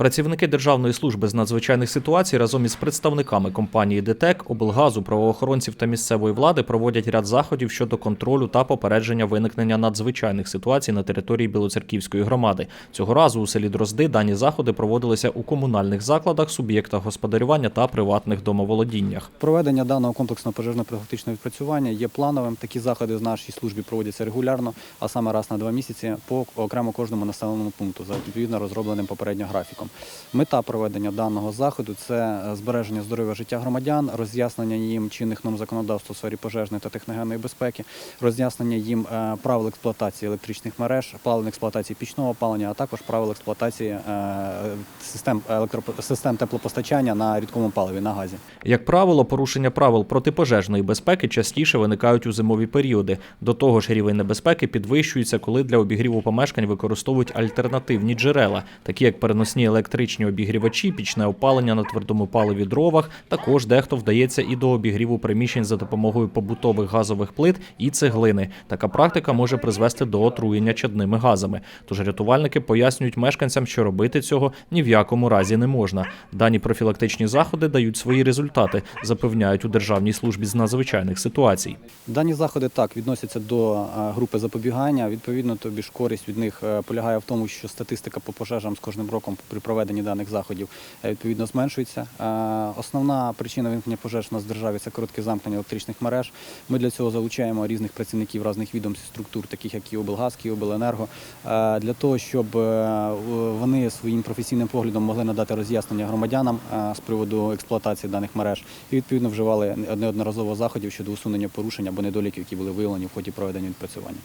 Працівники Державної служби з надзвичайних ситуацій разом із представниками компанії ДТЕК, облгазу, правоохоронців та місцевої влади проводять ряд заходів щодо контролю та попередження виникнення надзвичайних ситуацій на території Білоцерківської громади. Цього разу у селі Дрозди дані заходи проводилися у комунальних закладах, суб'єктах господарювання та приватних домоволодіннях. Проведення даного комплексного пожежно-профілактичного відпрацювання є плановим. Такі заходи в нашій службі проводяться регулярно, а саме раз на два місяці по окремо кожному населеному пункту за відповідно розробленим попередньо графіком. Мета проведення даного заходу це е, збереження здоров'я життя громадян, роз'яснення їм чинних норм законодавства у сфері пожежної та техногенної безпеки, роз'яснення їм е, правил експлуатації електричних мереж, правил експлуатації пічного опалення, а також правил експлуатації е, систем систем теплопостачання на рідкому паливі на газі. Як правило, порушення правил протипожежної безпеки частіше виникають у зимові періоди. До того ж, рівень небезпеки підвищується, коли для обігріву помешкань використовують альтернативні джерела, такі як переносні електричні обігрівачі, пічне опалення на твердому паливі дровах. Також дехто вдається і до обігріву приміщень за допомогою побутових газових плит і цеглини. Така практика може призвести до отруєння чадними газами. Тож рятувальники пояснюють мешканцям, що робити цього ні в якому разі не можна. Дані профілактичні заходи дають свої результати, запевняють у Державній службі з надзвичайних ситуацій. Дані заходи так відносяться до е, групи запобігання. Відповідно, тобі ж користь від них е, полягає в тому, що статистика по пожежам з кожним роком при проведенні даних заходів е, відповідно зменшується. Е, Основна причина виникнення пожеж у нас в державі це коротке замкнення електричних мереж. Ми для цього залучаємо різних працівників різних відомств структур, таких як і облгаз, і обленерго, е, для того, щоб вони своїм професійним поглядом могли надати роз'яснення громадянам з приводу експлуатації даних мереж і відповідно вживали неодноразово заходів щодо усунення порушень або недоліків, які були виявлені в ході проведення відпрацювання.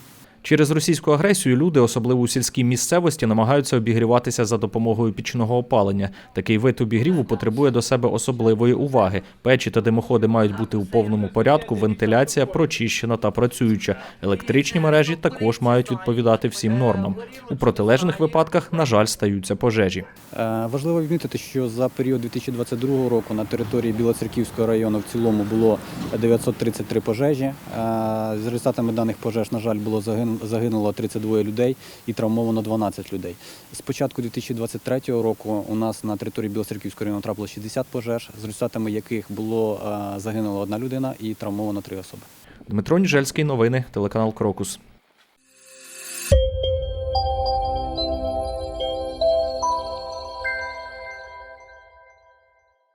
Через російську агресію люди, особливо у сільській місцевості, намагаються обігріватися за допомогою пічного опалення. Такий вид обігріву потребує до себе особливої уваги. Печі та димоходи мають бути у повному порядку, вентиляція прочищена та працююча. Електричні мережі також мають відповідати всім нормам. У протилежних випадках, на жаль, стаються пожежі. Е, Важливо відмітити, що за період 2022 року на території Білоцерківського району в цілому було 933 пожежі. Е, За результатами даних пожеж, на жаль, було загин- загинуло 32 людей і травмовано 12 людей. З початку 2023 року у нас на території Білоцерківського району трапило 60 пожеж, з результатами яких було е, загинула одна людина і травмовано три особи. Дмитро Ніжельський, новини, телеканал Крокус.